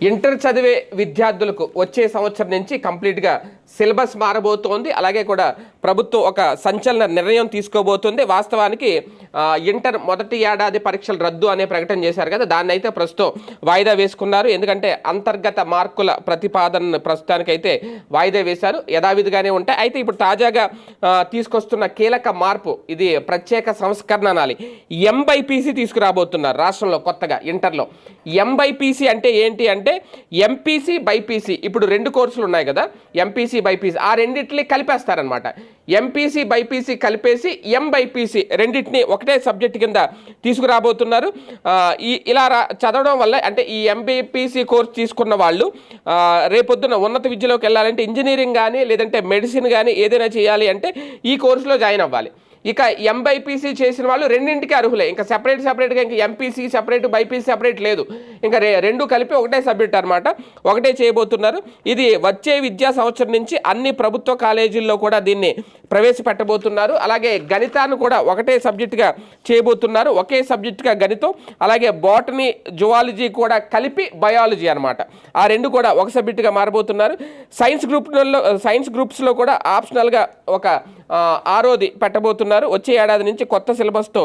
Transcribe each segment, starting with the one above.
Inter చదివే విద్యార్థులకు వచ్చే సంవత్సరం నుంచి కంప్లీట్గా సిలబస్ మారబోతోంది. అలాగే కూడా ప్రభుత్వం ఒక సంచలన నిర్ణయం తీసుకోబోతుంది. వాస్తవానికి ఇంటర్ మొదటి ఏడాది పరీక్షలు రద్దు అనే ప్రకటన చేశారు కదా. దాన్ని అయితే ప్రస్తుతం వాయిదా వేసుకున్నారు. ఎందుకంటే అంతర్గత మార్కుల ప్రతిపాదన ప్రస్తుతానికైతే వాయిదా వేశారు. యథావిధిగానే ఉంటాయి. అయితే ఇప్పుడు తాజాగా తీసుకొస్తున్న కీలక మార్పు ఇది ప్రత్యేక సంస్కరణ అనాలి. ఎంబైపీసీ తీసుకురాబోతున్నారు రాష్ట్రంలో కొత్తగా ఇంటర్లో. ఎంబైపీసీ అంటే ఏంటి అంటే ఎంపీసీ బైపీసీ. ఇప్పుడు రెండు కోర్సులు ఉన్నాయి కదా. ఎంపీసీ బైపీసీ ఆ రెండింటిని కలిపేస్తారనమాట ఎంపీసీ బైపీసీ కలిపేసి ఎం బైపీసీ రెండింటిని ఒకటే సబ్జెక్ట్ కింద తీసుకురాబోతున్నారు. ఈ ఇలా రా చదవడం వల్ల అంటే ఈ ఎంబీపీసీ కోర్స్ తీసుకున్న వాళ్ళు రేపొద్దున ఉన్నత విద్యలోకి వెళ్ళాలంటే ఇంజనీరింగ్ కానీ లేదంటే మెడిసిన్ కానీ ఏదైనా చేయాలి అంటే ఈ కోర్సులో జాయిన్ అవ్వాలి. ఇక ఎంబైపీసీ చేసిన వాళ్ళు రెండింటికి అర్హులే. ఇంకా సెపరేట్ సెపరేట్గా ఇంకా ఎంపీసీ సెపరేట్ బైపీసీ సెపరేట్ లేదు. ఇంకా రెండు కలిపి ఒకటే సబ్జెక్ట్ అనమాట ఒకటే చేయబోతున్నారు. ఇది వచ్చే విద్యా సంవత్సరం నుంచి అన్ని ప్రభుత్వ కాలేజీల్లో కూడా దీన్ని ప్రవేశపెట్టబోతున్నారు. అలాగే గణితాన్ని కూడా ఒకటే సబ్జెక్టుగా చేయబోతున్నారు. ఒకే సబ్జెక్టుగా గణితం అలాగే బాటనీ జువాలజీ కూడా కలిపి బయాలజీ అనమాట ఆ రెండు కూడా ఒక సబ్జెక్టుగా మారబోతున్నారు. సైన్స్ గ్రూప్లో సైన్స్ గ్రూప్స్లో కూడా ఆప్షనల్గా ఒక ఆరోది పెట్టబోతున్నారు. వచ్చే ఏడాది నుంచి కొత్త సిలబస్తో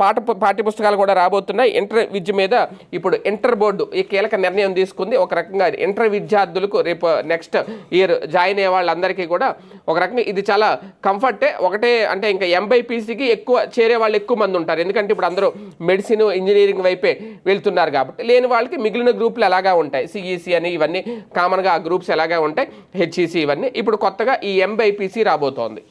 పాఠ పాఠ్యపుస్తకాలు కూడా రాబోతున్నాయి. ఇంటర్ విద్య మీద ఇప్పుడు ఇంటర్ బోర్డు ఈ కీలక నిర్ణయం తీసుకుంది. ఒక రకంగా ఇంటర్ విద్యార్థులకు రేపు నెక్స్ట్ ఇయర్ జాయిన్ అయ్యే వాళ్ళందరికీ కూడా ఒక రకంగా ఇది చాలా కంఫర్టే. ఒకటే అంటే ఇంకా ఎంబైపీసీకి ఎక్కువ చేరే వాళ్ళు ఎక్కువ మంది ఉంటారు. ఎందుకంటే ఇప్పుడు అందరూ మెడిసిన్ ఇంజనీరింగ్ వైపే వెళ్తున్నారు కాబట్టి. లేని వాళ్ళకి మిగిలిన గ్రూపులు ఎలాగా ఉంటాయి? సిఈసి అని ఇవన్నీ కామన్గా ఆ గ్రూప్స్ ఎలాగా ఉంటాయి? హెచ్ఈసి ఇవన్నీ. ఇప్పుడు కొత్తగా ఈ ఎంబైపీసీ రాబోతోంది.